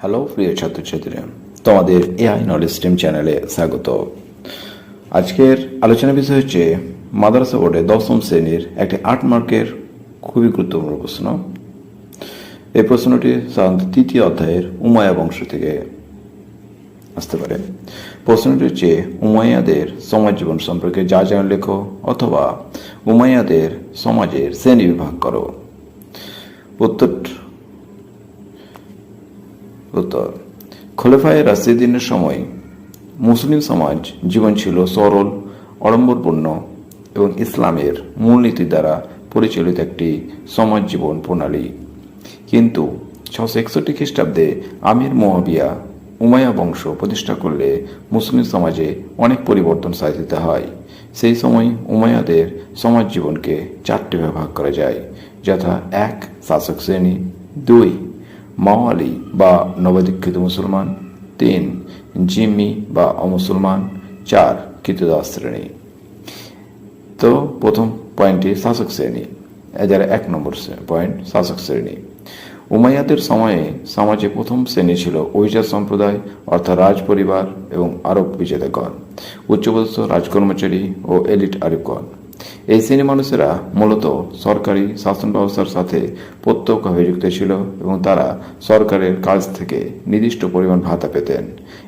Hello প্রিয় ছাত্রছাত্রীরা। তোমাদের এআই নলেজ স্ট্রিম চ্যানেলে স্বাগত। আজকের আলোচনা বিষয় হচ্ছে, মাদ্রাসা বোর্ডে দশম শ্রেণির একটি আট মার্কের খুবই গুরুত্বপূর্ণ প্রশ্ন। এই প্রশ্নটি সাধারণত তৃতীয় অধ্যায়ের উমায়া বংশ থেকে আসতে পারে। প্রশ্নটি হচ্ছে, উমাইয়াদের সমাজ জীবন সম্পর্কে যা যা লেখো অথবা উমাইয়াদের সমাজের শ্রেণি বিভাগ করো। উত্তর উত্তর। খোলেফায় রাশিদিনের সময় মুসলিম সমাজ জীবন ছিল সরল, অড়ম্বরপূর্ণ এবং ইসলামের মূলনীতি দ্বারা পরিচালিত একটি সমাজ জীবন প্রণালী। কিন্তু ছশো একষট্টি খ্রিস্টাব্দে আমির মোয়াবিয়া উমায়া বংশ প্রতিষ্ঠা করলে মুসলিম সমাজে অনেক পরিবর্তন সাধিত হয়। সেই সময় উমায়াদের সমাজ জীবনকে চারটি ভাগ করা যায়, যথা এক শাসক শ্রেণি, দুই মাওয়ালি বা নবদীক্ষিত মুসলমান তিন জিম্মি বা অমুসলমান চার কৃতদাস শ্রেণি তো প্রথম পয়েন্টটি শাসক শ্রেণি এদের এক নম্বর পয়েন্ট শাসক শ্রেণি উমাইয়াদের সময়ে সমাজে প্রথম শ্রেণি ছিল ঐজার সম্প্রদায় অর্থাৎ রাজ পরিবার এবং আরব বিজেতাগণ উচ্চপদস্থ রাজকর্মচারী ও এলিট আরিফগণ এই শ্রেণি মানুষেরা মূলত সরকারি শাসন ব্যবস্থার সাথে প্রত্যক্ষভাবে যুক্ত ছিল এবং তারা সরকারের কাজ থেকে নির্দিষ্ট পরিমাণ ভাতা পেতেন।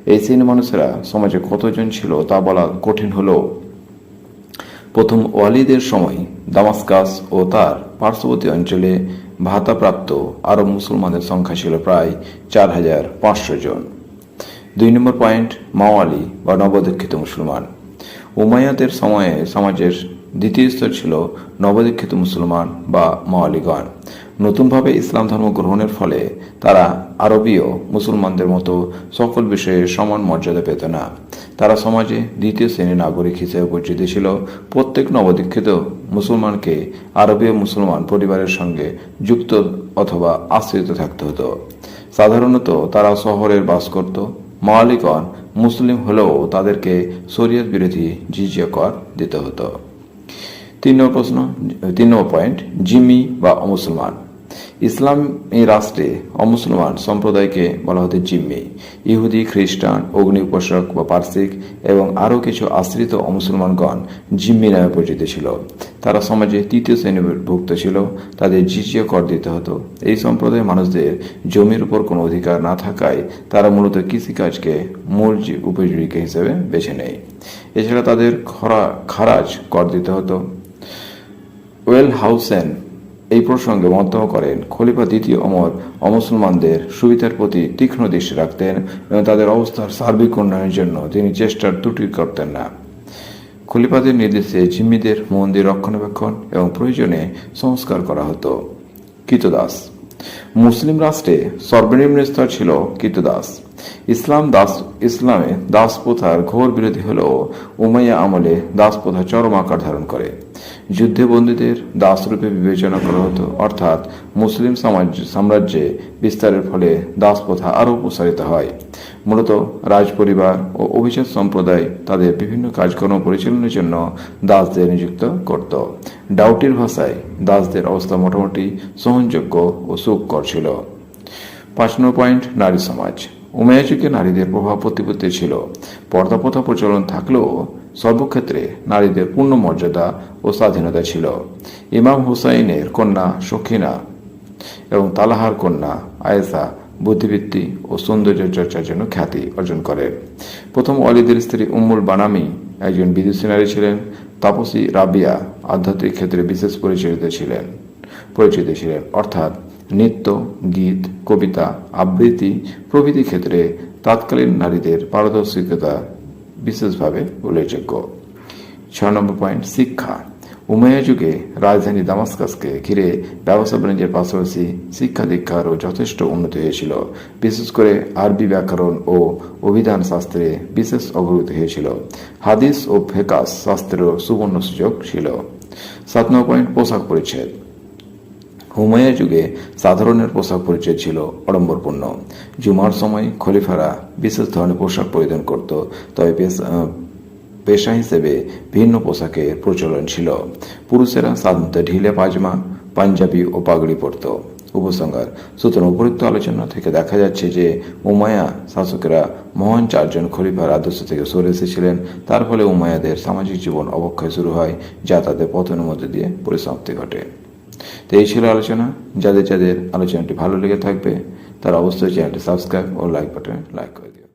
এই শ্রেণি মানুষেরা সমাজে কতজন ছিল তা বলা কঠিন হলেও প্রথম ওয়ালিদের সময় দামাস্কাস ও তার পার্শ্ববর্তী অঞ্চলে ভাতাপ্রাপ্ত আরব মুসলমানদের সংখ্যা ছিল প্রায় চার হাজার পাঁচশো জন। দুই নম্বর পয়েন্ট মাওয়ালি বা নবদীক্ষিত মুসলমান। উমায়াতের সময়ে সমাজের দ্বিতীয় স্তর ছিল নবদীক্ষিত মুসলমান বা মাওয়ালিগণ নতুনভাবে ইসলাম ধর্ম গ্রহণের ফলে তারা আরবীয় মুসলমানদের মতো সকল বিষয়ে সমান মর্যাদা পেত না। তারা সমাজে দ্বিতীয় শ্রেণির নাগরিক হিসেবে পরিচিত ছিল। প্রত্যেক নবদীক্ষিত মুসলমানকে আরবীয় মুসলমান পরিবারের সঙ্গে যুক্ত অথবা আশ্রিত থাকতে হতো। সাধারণত তারা শহরের বাস করত। মাওয়ালিগণ মুসলিম হলেও তাদেরকে শরীয়ত বিরোধী জিজিয়া কর দিতে হতো। তিন নম্বর প্রশ্ন তিন নম্বর পয়েন্ট জিম্মি বা অমুসলমান। ইসলামী রাষ্ট্রে অমুসলমান সম্প্রদায়কে বলা হতো জিম্মি। ইহুদি, খ্রিস্টান অগ্নি উপাসক বা পার্সিক এবং আরও কিছু আশ্রিত অমুসলমানগণ জিম্মি নামে পরিচিত ছিল। তারা সমাজে তৃতীয় শ্রেণীভুক্ত ছিল, তাদের জিজিয়া কর দিতে হতো। এই সম্প্রদায়ের মানুষদের জমির উপর কোনো অধিকার না থাকায় তারা মূলত কৃষিকাজকে মূল উপজীবিকা হিসেবে বেছে নেয়। এছাড়া তাদের খরা, খারাজ কর দিতে হতো। ওয়েল হাউসেন এই প্রসঙ্গে মন্তব্য করেন খলিফা দ্বিতীয় অমর অমুসলমানদের সুবিধার প্রতি তীক্ষ্ণ দৃষ্টি রাখতেন এবং তাদের অবস্থার সার্বিক উন্নয়নের জন্য তিনি চেষ্টার ত্রুটি করতেন না। খলিফাদের নির্দেশে জিম্মিদের মন্দির রক্ষণাবেক্ষণ এবং প্রয়োজনে সংস্কার করা হতো। কৃতদাস। মুসলিম রাষ্ট্রে সর্বনিম্ন স্তর ছিল কৃতদাস। ইসলাম দাস, ইসলামে দাস প্রথার ঘোর বিরোধী হলেও উমাইয়া আমলে দাস প্রথা চরম আকার ধারণ করে। যুদ্ধে বন্দীদের দাসরূপে বিবেচনা করা হতো, অর্থাৎ মুসলিম সমাজ, সাম্রাজ্যে বিস্তারের ফলে দাস প্রথা আরও প্রসারিত হয়। মূলত রাজপরিবার ও অভিজাত সম্প্রদায় তাদের বিভিন্ন কাজকর্ম পরিচালনার জন্য দাসদের নিযুক্ত করত। ডাউটির ভাষায় দাসদের অবস্থা মোটামুটি সহনযোগ্য ও সুখকর ছিল। পাঁচ নম্বর পয়েন্ট নারী সমাজ। উমেয়া যুগে নারীদের প্রভাব প্রতিপত্তি ছিল। পর্দা প্রথা প্রচলন থাকলেও সর্বক্ষেত্রে নারীদের পূর্ণ মর্যাদা ও স্বাধীনতা ছিল। ইমাম হুসাইনের কন্যা সখিনা এবং তালাহার কন্যা আয়েসা বুদ্ধিবৃত্তি ও সৌন্দর্য চর্চার জন্য খ্যাতি অর্জন করে। প্রথম অলিদের স্ত্রী উম্মুল বানামি একজন বিদেশি নারী ছিলেন। তাপসী রাবিয়া আধ্যাত্মিক ক্ষেত্রে বিশেষ পরিচালিত ছিলেন, পরিচিত ছিলেন। অর্থাৎ নৃত্য, গীত, কবিতা, আবৃত্তি প্রভৃতি ক্ষেত্রে তৎকালীন নারীদের পারদর্শিকতা বিশেষভাবে উল্লেখযোগ্য। ছয় নম্বর পয়েন্ট, শিক্ষা। উমাইয়া যুগে রাজধানী দামাস্কাসকে ঘিরে ব্যবসা বাণিজ্যের পাশাপাশি শিক্ষা দীক্ষারও যথেষ্ট উন্নতি হয়েছিল। বিশেষ করে আরবি ব্যাকরণ ও অভিধান শাস্ত্রে বিশেষ অগ্রগতি হয়েছিল। হাদিস ও ফেকাস শাস্ত্রেরও সুবর্ণ সুযোগ ছিল। সাত নম্বর পয়েন্ট, পোশাক পরিচ্ছেদ। হুমায়ুন যুগে সাধারণের পোশাক পরিচয় ছিল অড়ম্বরপূর্ণ। জুমার সময় খলিফারা বিশেষ ধরনের পোশাক পরিধান করত, তবে পেশা হিসেবে ভিন্ন পোশাকের প্রচলন ছিল। পুরুষেরা সাধারণত ঢিলে পাজমা, পাঞ্জাবি ও পাগড়ি পরত। উপসংহার, সুতরাং উপরোক্ত আলোচনা থেকে দেখা যাচ্ছে যে উমায়া শাসকেরা মহান চারজন খলিফার আদর্শ থেকে সরে এসেছিলেন। তার ফলে উমায়াদের সামাজিক জীবন অবক্ষয় শুরু হয়, যা তাদের পতনের মধ্যে দিয়ে পরিসমাপ্তি ঘটে। তো এই ছিল আলোচনা। যাদের যাদের আলোচনাটি ভালো লেগে থাকবে, তারা অবশ্যই চ্যানেলটি সাবস্ক্রাইব ও লাইক বাটনে লাইক করে দিও।